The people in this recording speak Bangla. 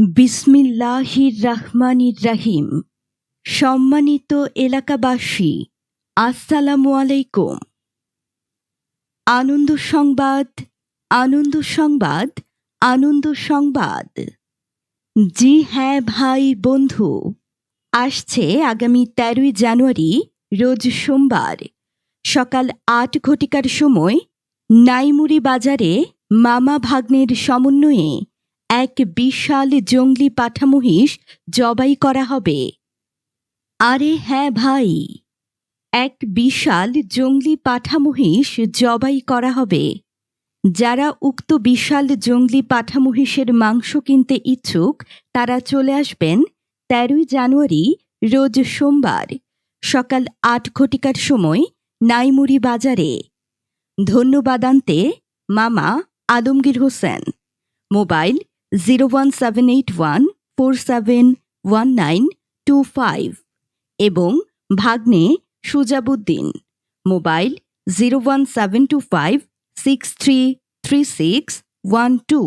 বিসমিল্লাহির রহমানির রাহিম। সম্মানিত এলাকাবাসী, আসসালামু আলাইকুম। আনন্দ সংবাদ আনন্দ সংবাদ আনন্দ সংবাদ। জি হ্যাঁ ভাই বন্ধু, আসছে আগামী তেরোই জানুয়ারি, রোজ সোমবার, সকাল আট ঘটিকার সময়, নাইমুড়ি বাজারে মামা ভাগ্নের সমন্বয়ে এক বিশাল জঙ্গলি পাঠা মহিষ জবাই করা হবে। আরে হ্যাঁ ভাই, এক বিশাল জঙ্গলি পাঠা মহিষ জবাই করা হবে। যারা উক্ত বিশাল জঙ্গলি পাঠা মহিষের মাংস কিনতে ইচ্ছুক, তারা চলে আসবেন তেরোই জানুয়ারি, রোজ সোমবার, সকাল আট ঘটিকার সময়, নাইমুড়ি বাজারে। ধন্যবাদান্তে, মামা Alamgir Hossain. Mobile zero one seven eight one four seven one nine two five এবং ভাগ্নে Sujabuddin, mobile zero one seven two five six three three six one two